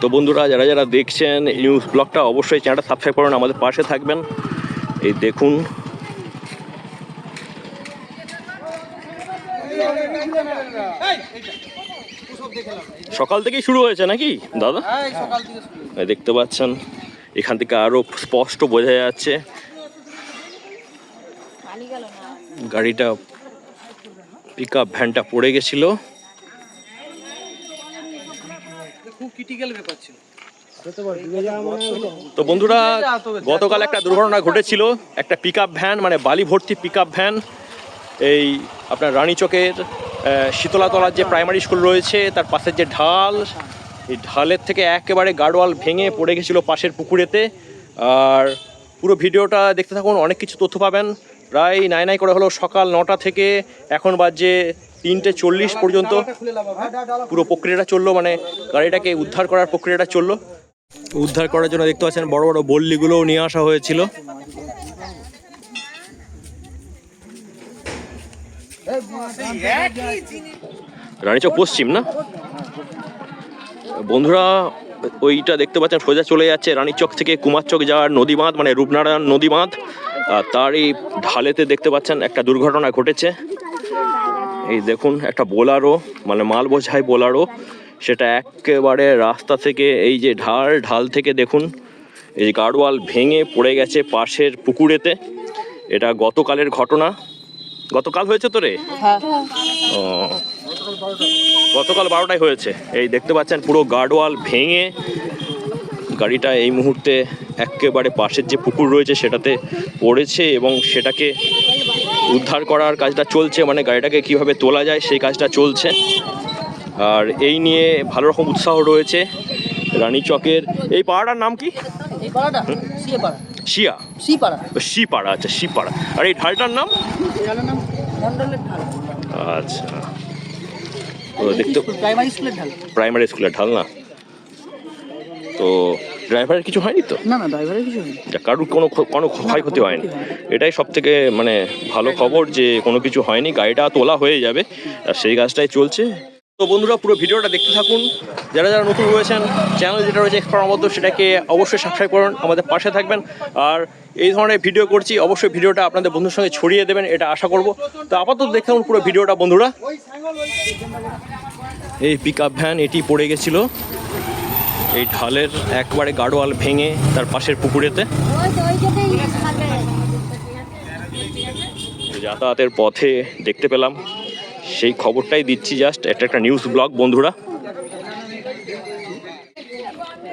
তো বন্ধুরা, যারা যারা দেখছেন নিউজ ব্লগটা অবশ্যই চ্যানেলটা সাবস্ক্রাইব করুন, আমাদের পাশে থাকবেন। এই দেখুন। সকাল থেকেই শুরু হয়েছে নাকি, দাদা? দেখতে পাচ্ছেন। এখান থেকে আরও স্পষ্ট বোঝা যাচ্ছে। গাড়িটা পিক ভ্যানটা পড়ে গেছিল। তো বন্ধুরা, গতকাল একটা দুর্ঘটনা ঘটেছিল। একটা পিক ভ্যান মানে বালি ভর্তি পিক ভ্যান এই আপনার রানীচকের শীতলাতলার যে প্রাইমারি স্কুল রয়েছে, তার পাশের যে ঢাল, এই ঢালের থেকে একেবারে গার্ডওয়াল ভেঙে পড়ে গেছিল পাশের পুকুরেতে। আর পুরো ভিডিওটা দেখতে থাকুন, অনেক কিছু তথ্য পাবেন। প্রায় নাই নাই করে হলো সকাল নটা থেকে এখন বাজে তিনটে চল্লিশ পর্যন্ত। পুরো প্রক্রিয়াটা চলল মানে গাড়িটাকে উদ্ধার করার প্রক্রিয়াটা চলল। উদ্ধার করার জন্য দেখতে পাচ্ছেন বড় বড় বল্লিগুলোও নিয়ে আসা হয়েছিল। রানীচক পশ্চিম না? বন্ধুরা, ওইটা দেখতে পাচ্ছেন সোজা চলে যাচ্ছে রানীচক থেকে কুমারচক যাওয়ার নদী বাঁধ মানে রূপনারায়ণ নদী বাঁধ তারই ঢালেতে দেখতে পাচ্ছেন একটা দুর্ঘটনা ঘটেছে। এই দেখুন একটা বোলারো মানে মাল বোঝায় বোলারো সেটা একেবারে রাস্তা থেকে এই যে ঢাল ঢাল থেকে দেখুন এই যে গার্ডওয়াল ভেঙে পড়ে গেছে পাশের পুকুরেতে। এটা গতকালের ঘটনা। গতকাল হয়েছে তো রে? ও গতকাল বারোটায় হয়েছে। এই দেখতে পাচ্ছেন পুরো গার্ডওয়াল ভেঙে গাড়িটা এই মুহূর্তে একেবারে পাশের যে পুকুর রয়েছে সেটাতে পড়েছে এবং সেটাকে উদ্ধার করার কাজটা চলছে মানে গাড়িটাকে কীভাবে তোলা যায় সেই কাজটা চলছে। আর এই নিয়ে ভালো রকম উৎসাহ রয়েছে রানী চকের। এই পাড়াটার নাম কি? শিয়া? সি পাড়া। আচ্ছা শি পাড়া। আর এই ঢালটার নাম? আচ্ছা। দেখতে প্রাইমারি স্কুলের ঢাল না? তো ড্রাইভারের কিছু হয়নি তো? না না ড্রাইভারের কিছু কারুর কোনো কোনো ক্ষয়ক্ষতি হয়নি। এটাই সব থেকে মানে ভালো খবর যে কোনো কিছু হয়নি গাড়িটা তোলা হয়ে যাবে আর সেই কাজটাই চলছে। তো বন্ধুরা পুরো ভিডিওটা দেখতে থাকুন। যারা যারা নতুন রয়েছেন চ্যানেল যেটা রয়েছে এক্সপ্লোর মতো সেটাকে অবশ্যই সাবস্ক্রাইব করুন আমাদের পাশে থাকবেন। আর এই ধরনের ভিডিও করছি অবশ্যই ভিডিওটা আপনাদের বন্ধুর সঙ্গে ছড়িয়ে দেবেন এটা আশা করব। তো আপাতত দেখে পুরো ভিডিওটা বন্ধুরা। এই পিক আপ ভ্যান এটি পড়ে গেছিল। এই ঢালের একবারে গাড়োয়াল ভেঙে তার পাশের পুকুরেতে। যাতায়াতের পথে দেখতে পেলাম। সেই খবরটাই দিচ্ছি জাস্ট এটা একটা নিউজ ব্লগ বন্ধুরা।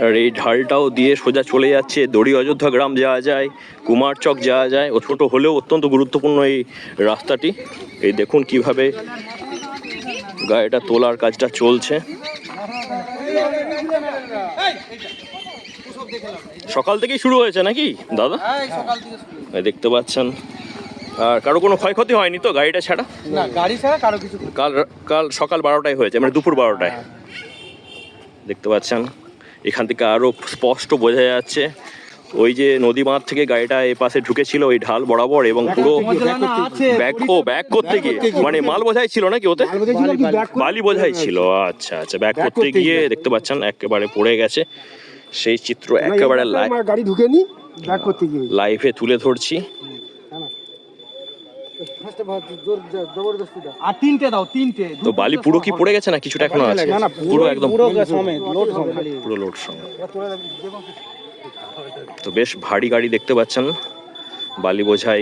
আর এই ঢালটাও দিয়ে সোজা চলে যাচ্ছে, দড়ি অযোধ্যা গ্রাম যাওয়া যায় কুমারচক যাওয়া যায়। ও ছোটো হলেও অত্যন্ত গুরুত্বপূর্ণ এই রাস্তাটি। এই দেখুন কীভাবে গাড়িটা তোলার কাজটা চলছে। সকাল থেকেই শুরু হয়েছে নাকি, দাদা? দেখতে পাচ্ছেন। আর কারও কোনো ক্ষয়ক্ষতি হয়নি তো গাড়িটা ছাড়া? গাড়ি ছাড়া কাল কাল সকাল বারোটায় হয়েছে মানে দুপুর বারোটায়। দেখতে পাচ্ছেন, এখান থেকে আরও স্পষ্ট বোঝা যাচ্ছে ওই যে নদী বাঁধ থেকে গাড়িটা এই পাশে ঢুকেছিল ওই ঢাল বরাবর এবং পুরো ব্যাগ ও ব্যাগ করতে গিয়ে। মানে মাল বোঝাই ছিল নাকি ওতে? বালি বোঝাই ছিল আচ্ছা আচ্ছা ব্যাগ করতে গিয়ে দেখতে পাচ্ছেন একেবারে পড়ে গেছে। সেই চিত্র একেবারে গাড়ি ব্যাক করতে গিয়ে লাইভে তুলে ধরছি। আর তিনটে দাও তিনটে। তো বালি পুরো কি পড়ে গেছে না কিছুটা এখনও আছে? পুরো একদম পুরো লোড সমেত পুরো লোড সঙ্গে তো বেশ ভারী গাড়ি দেখতে পাচ্ছেন। বালি বোঝাই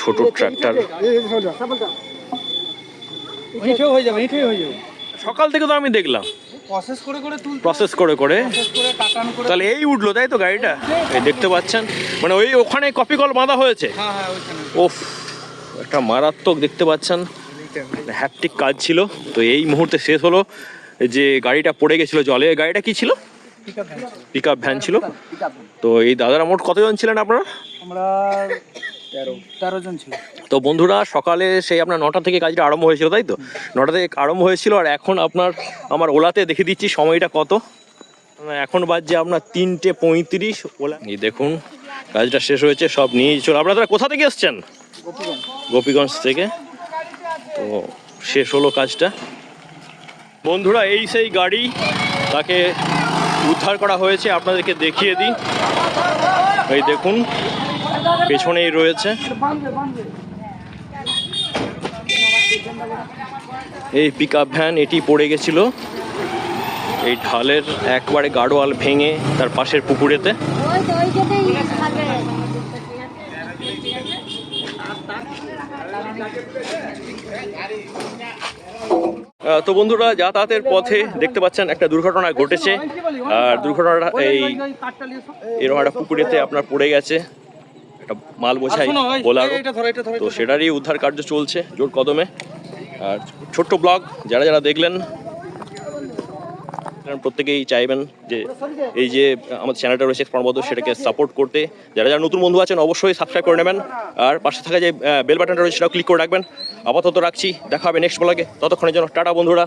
ছোট ট্রাক্টর হয়ে যাবে ইটেও হয়ে যাবে। সকাল থেকে তো আমি দেখলাম। প্রসেস করে করে তুল প্রসেস করে করে। প্রসেস করে কাটানো করে তাহলে এই উঠল তাই তো গাড়িটা? এই দেখতে পাচ্ছেন। মানে ওই ওখানে কপি কল বাঁধা হয়েছে। হ্যাঁ হ্যাঁ ওইখানে। ওফ একটা মারাত্মক দেখতে পাচ্ছেন। হ্যাপটিক কাজ ছিল। তো এই মুহূর্তে শেষ হলো। যে গাড়িটা পড়ে গেছিল জলে গাড়িটা কি ছিল? পিক আপ ভ্যান ছিল? তো এই দাদারা মোট কতজন ছিলেন আপনারা? আমরা তেরো। জন ছিল তো বন্ধুরা সকালে সেই আপনার নটা থেকে কাজটা আরম্ভ হয়েছিল তাই তো? নটা থেকে আরম্ভ হয়েছিল আর এখন আপনার আমার ওলাতে দেখে দিচ্ছি সময়টা কত। এখন বাজছে আপনার তিনটে পঁয়ত্রিশ ওলা এই দেখুন কাজটা শেষ হয়েছে সব নিয়ে চলো আপনারা কোথা থেকে এসছেন? গোপীগঞ্জ থেকে। তো শেষ হলো কাজটা। বন্ধুরা এই সেই গাড়ি তাকে উদ্ধার করা হয়েছে, আপনাদেরকে দেখিয়ে দিই। এই দেখুন, পেছনেই রয়েছে। এই পিক ভ্যান এটি পড়ে গেছিল। এই ঢালের একবারে গাড়োয়াল ভেঙে তার পাশের পুকুরেতে। তো বন্ধুরা যাতায়াতের পথে দেখতে পাচ্ছেন একটা দুর্ঘটনা ঘটেছে। আর দুর্ঘটনাটা এই। এরকম একটা পুকুরেতে আপনার পড়ে গেছে। একটা মাল বোঝাই বোলারো। তো সেটারই উদ্ধার কার্য চলছে জোর কদমে। আর ছোট্ট ব্লগ যারা যারা দেখলেন প্রত্যেকেই চাইবেন যে এই যে আমাদের চ্যানেলটা রয়েছে প্রণবদ্ধ সেটাকে সাপোর্ট করতে। যারা যারা নতুন বন্ধু আছেন, অবশ্যই সাবস্ক্রাইব করে নেবেন। আর পাশে থাকা যে বেল বাটনটা রয়েছে, সেটাও ক্লিক করে রাখবেন। আপাতত রাখছি। দেখা হবে নেক্সট ব্লগে ততক্ষণের জন্য টাটা বন্ধুরা।